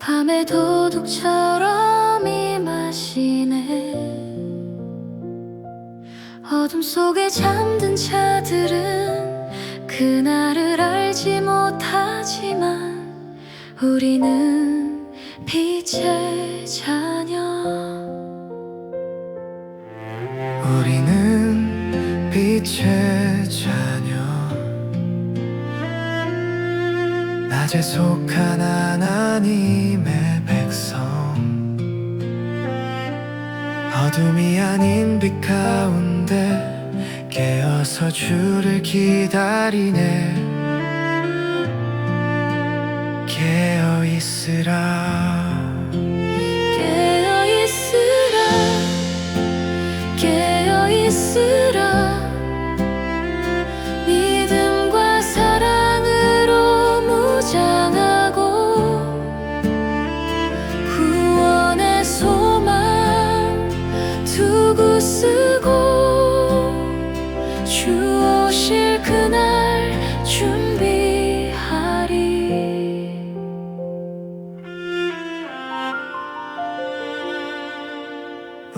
밤의 도둑처럼 임하시네. 어둠 속에 잠든 자들은 그날을 알지 못하지만 우리는 빛의 자녀. 우리는 빛의 자녀 낮에 속한 하나님의 백성. 어둠이 아닌 빛 가운데 깨어서 주를 기다리네. 깨어 있으라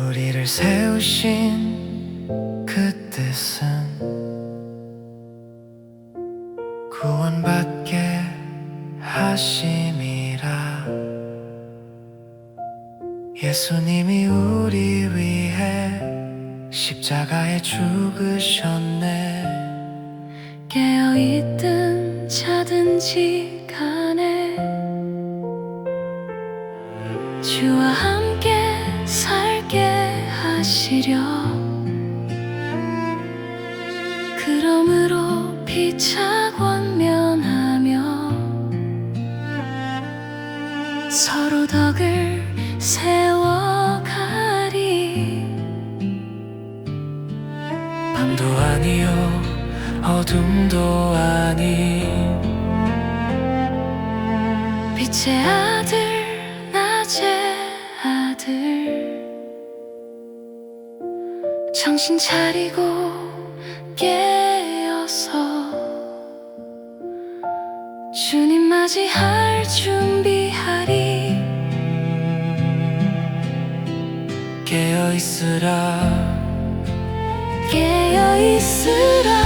우리를 세우신 그 뜻은 구원받게 하심이라. 예수님이 우리 위해 십자가에 죽으셨네. 깨어있든 자든지 간에 주와 함께 하시려 그러므로 피차 권면하며 서로 덕을 세워가리. 밤도 아니요 어둠도 아닌 빛의 아들 낮의 아들 정신 차리고 깨어서 주님 맞이할 준비하리. 깨어 있으라. 깨어 있으라